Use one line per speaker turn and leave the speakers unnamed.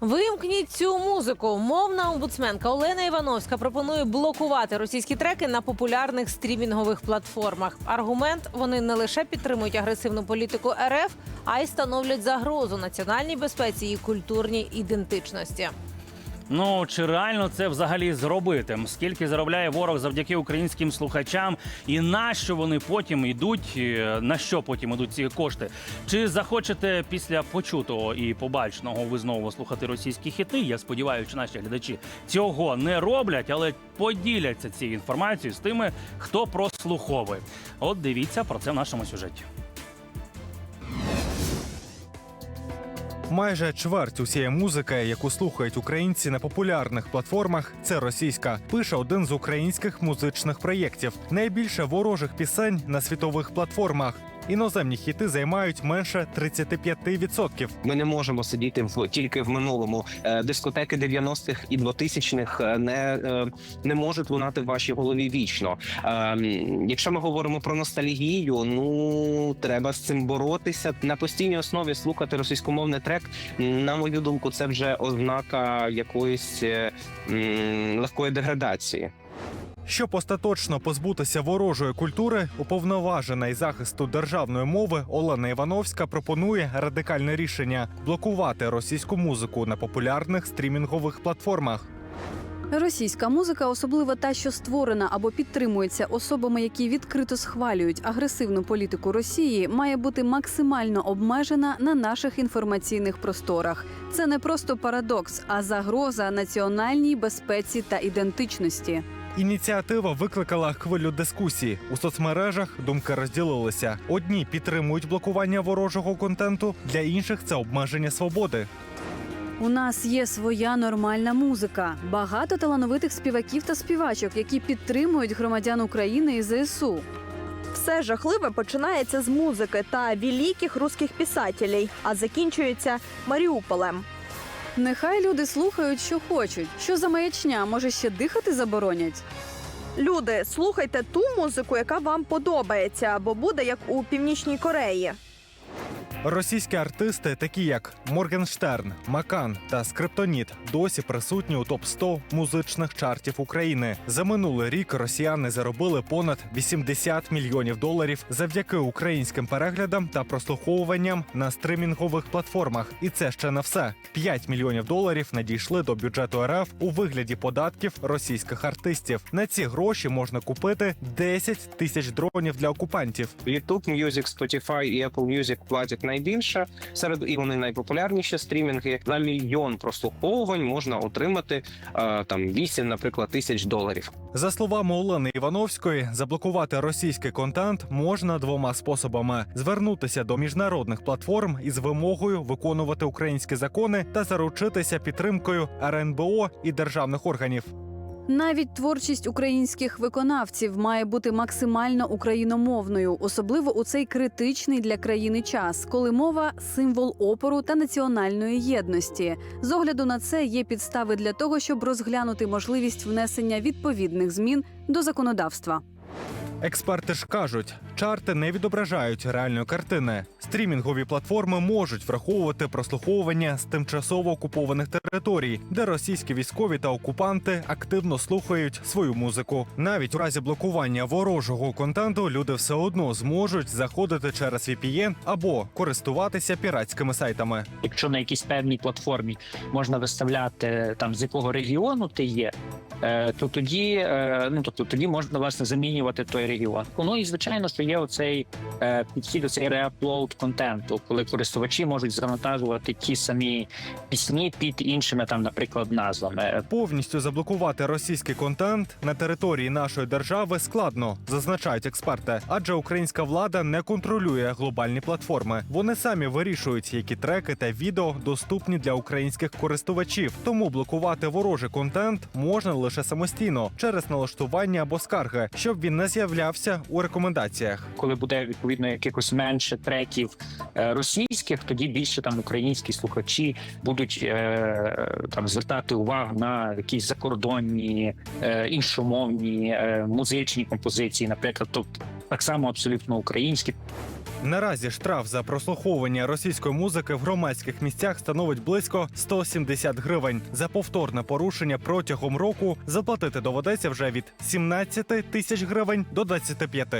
Вимкніть цю музику. Мовна омбудсменка Олена Івановська пропонує блокувати російські треки на популярних стрімінгових платформах. Аргумент вони не лише підтримують агресивну політику РФ, а й становлять загрозу національній безпеці і культурній ідентичності.
Ну чи реально це взагалі зробити? Скільки заробляє ворог завдяки українським слухачам, і на що вони потім йдуть? е, На що потім йдуть ці кошти? Чи захочете після почутого і побаченого ви знову слухати російські хіти? Я сподіваюся, наші глядачі цього не роблять, але поділяться цією інформацією з тими, хто прослуховує. От дивіться про це в нашому сюжеті.
Майже чверть усієї музики, яку слухають українці на популярних платформах, це російська. Пише один з українських музичних проєктів. Найбільше ворожих пісень на світових платформах. Іноземні хіти займають менше 35%.
Ми не можемо сидіти в тільки в минулому. Е, Дискотеки 90-х і 2000-х е, не, е, не можуть лунати в вашій голові вічно. Якщо ми говоримо про ностальгію, ну треба з цим боротися на постійній основі слухати російськомовний трек. На мою думку, це вже ознака якоїсь легкої деградації.
Щоб остаточно позбутися ворожої культури, уповноважена із захисту державної мови Олена Івановська пропонує радикальне рішення блокувати російську музику на популярних стрімінгових платформах.
Російська музика, особливо та, що створена або підтримується особами, які відкрито схвалюють агресивну політику Росії, має бути максимально обмежена на наших інформаційних просторах. Це не просто парадокс, а загроза національній безпеці та ідентичності.
Ініціатива викликала хвилю дискусії. У соцмережах думки розділилися. Одні підтримують блокування ворожого контенту, для інших це обмеження свободи.
У нас є своя нормальна музика, багато талановитих співаків та співачок, які підтримують громадян України і ЗСУ.
Все жахливе починається з музики та великих русських писателей, а закінчується Маріуполем.
Нехай люди слухають, що хочуть. Що за маячня, може ще дихати заборонять?
Люди, слухайте ту музику, яка вам подобається, або буде як у Північній Кореї.
Російські артисти, такі як Моргенштерн, Макан та Скриптоніт, досі присутні у топ 100 музичних чартів України. За минулий рік росіяни заробили понад 80 мільйонів доларів завдяки українським переглядам та прослуховуванням на стримінгових платформах. І це ще не все. 5 мільйонів доларів надійшли до бюджету РФ у вигляді податків російських артистів. На ці гроші можна купити 10 тисяч дронів для окупантів.
YouTube Music, Spotify і Apple Music платять найбільше серед і вони найпопулярніші стрімінги. За мільйон прослуховувань можна отримати е, там 8, наприклад, тисяч доларів.
За словами Олени Івановської, заблокувати російський контент можна двома способами: звернутися до міжнародних платформ із вимогою виконувати українські закони та заручитися підтримкою РНБО і державних органів.
Навіть творчість українських виконавців має бути максимально україномовною, особливо у цей критичний для країни час, коли мова символ опору та національної єдності. З огляду на це є підстави для того, щоб розглянути можливість внесення відповідних змін до законодавства.
Експерти ж кажуть, чарти не відображають реальної картини. Стрімінгові платформи можуть враховувати прослуховування з тимчасово окупованих територій, де російські військові та окупанти активно слухають свою музику. Навіть у разі блокування ворожого контенту люди все одно зможуть заходити через VPN або користуватися піратськими сайтами.
Якщо на якійсь певній платформі можна виставляти там з якого регіону ти є, е, то тоді е, ну тобто тоді можна власне замінювати той регіон. Ну і звичайно, що є оцей е, підхід, оцей реаплоуд контенту, коли користувачі можуть завантажувати ті самі пісні під іншими там, наприклад, назвами.
Повністю заблокувати російський контент на території нашої держави складно, зазначають експерти, адже українська влада не контролює глобальні платформи. Вони самі вирішують, які треки та відео доступні для українських користувачів. Тому блокувати ворожий контент можна лише самостійно через налаштування або скарги, щоб він не з'являвся у рекомендаціях.
Коли буде відповідно якихось менше треків е, російських, тоді більше там українські слухачі будуть е, там звертати увагу на якісь закордонні е, іншомовні музичні композиції, наприклад, тобто. так само абсолютно українські.
Наразі штраф за прослуховування російської музики в громадських місцях становить близько 170 гривень. За повторне порушення протягом року заплатити доведеться вже від 17 тисяч гривень до 25.